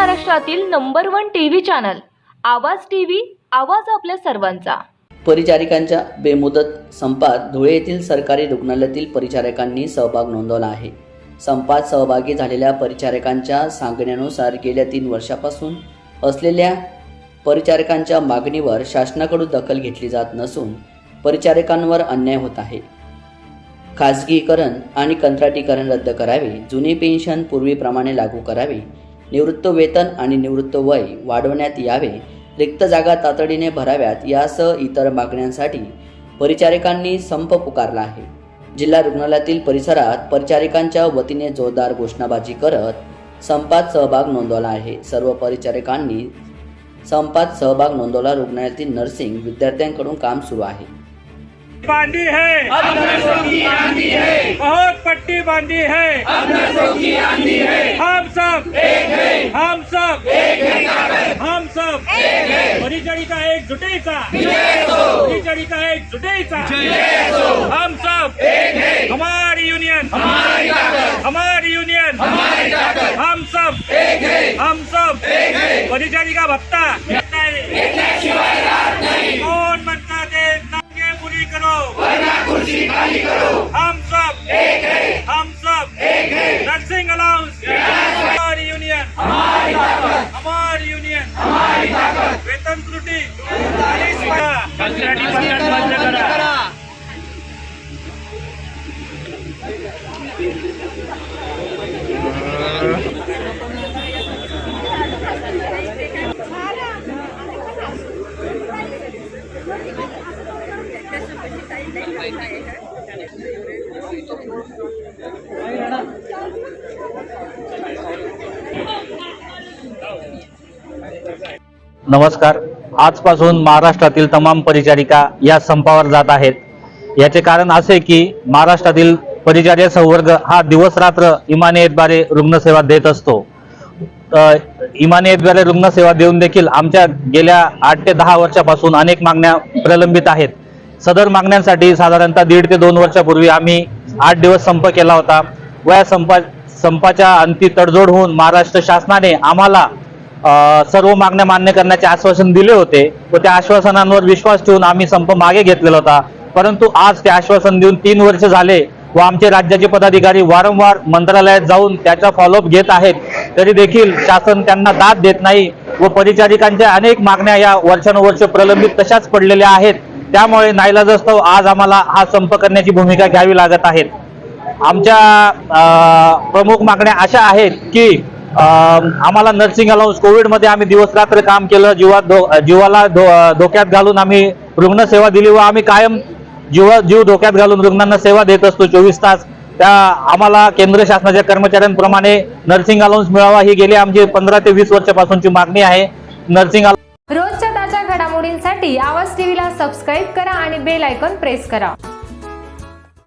महाराष्ट्रातील number one TV channel Awaaz TV Awaaz आपल्या सर्वांचा. परिचारिकांच्या बेमुदत संपात धुळे येथील सरकारी रुग्णालयातील परिचारिकांनी सहभाग नोंदवला आहे. संपात सहभागी झालेल्या परिचारिकांच्या सांगण्यानुसार गेल्या तीन वर्षापासून असलेल्या परिचारिकांच्या मागणीवर शासनाकडून दखल घेतली जात नसून परिचारिकांवर अन्याय होत आहे. खाजगीकरण आणि कंत्राटीकरण रद्द करावे जुनी पेन्शन पूर्वीप्रमाणे लागू करावे निवृत्त वेतन आणि निवृत्त वय वाढवण्यात यावे. रिक्त जागा तातडीने भराव्यात यासह इतर मागण्यांसाठी परिचारिकांनी संप पुकारला आहे. जिल्हा रुग्णालयातील परिसरात परिचारिकांच्या वतीने जोरदार घोषणाबाजी करत संपात सहभाग नोंदवला आहे. सर्व परिचारिकांनी संपात सहभाग नोंदवला. रुग्णालयातील नर्सिंग विद्यार्थ्यांकडून काम सुरू आहे. बांधी है। अब नशों की आंधी है। बहुत पट्टी बांधी है। अब नशों की आंधी है। हम सब हम सब एक है हम सब एक है परिचरिका एकजुटीचा परिचरिका एकजुटीचा हम सब एक है हमारी यूनियन हमारी ताकत हमारी यूनियन हमारी ताकत हम सब एक है हम सब एक है परिचारिका भत्ता। कौन बनता दे नंगे पूरी करो वरना कुर्सी खाली करो हम सब एक है हम सब एक है नर्सिंग अलाउंस हमारी यूनियन हमारी ताकत हमारी यूनियन हमारी ताकत त्रुटी. कंत्राटी पद्धत बंद करा. नमस्कार. आजपासून महाराष्ट्रातील तमाम परिचारिका या संपावर जात आहेत. याचे कारण असे की महाराष्ट्रातील परिचारिका संवर्ग हा दिवस रात्र इमानियतद्वारे रुग्णसेवा देत असतो. इमानियतद्वारे रुग्णसेवा देऊन देखील आमच्या गेल्या आठ ते दहा वर्षापासून अनेक मागण्या प्रलंबित आहेत. सदर मागण्यांसाठी साधारणतः दीड ते दोन वर्षापूर्वी आम्ही आठ दिवस संप केला होता. व या संपा संपाच्या अंती तडजोड होऊन महाराष्ट्र शासनाने आम्हाला सर्व मागण्या मान्य करण्याचे आश्वासन दिले होते व त्या आश्वासनांवर विश्वास ठेवून आम्ही संप मागे घेतलेला होता. परंतु आज ते आश्वासन देऊन तीन वर्ष झाले व आमचे राज्याचे पदाधिकारी वारंवार मंत्रालयात जाऊन त्याचा फॉलोअप घेत आहेत. तरी देखील शासन त्यांना दाद देत नाही व परिचारिकांच्या अनेक मागण्या या वर्षानुवर्ष प्रलंबित तशाच पडलेल्या आहेत. त्यामुळे नाईलाजास्तव आज आम्हाला हा संप करण्याची भूमिका घ्यावी लागत आहेत आमच्या प्रमुख मागण्या अशा आहेत की आम्हाला नर्सिंग अलाउन्स कोविडमध्ये आम्ही दिवस रात्र काम केलं जीवा धो जीवाला धो धोक्यात घालून आम्ही रुग्णसेवा दिली व आम्ही कायम जीव जीव धोक्यात घालून रुग्णांना सेवा देत असतो चोवीस तास. त्या आम्हाला केंद्र शासनाच्या कर्मचाऱ्यांप्रमाणे नर्सिंग अलाउन्स मिळावा ही गेली आमची पंधरा ते वीस वर्षापासूनची मागणी आहे. नर्सिंग रोजच्या ताज्या घडामोडींसाठी आवाज टीव्हीला सबस्क्राईब करा आणि बेल आयकॉन प्रेस करा.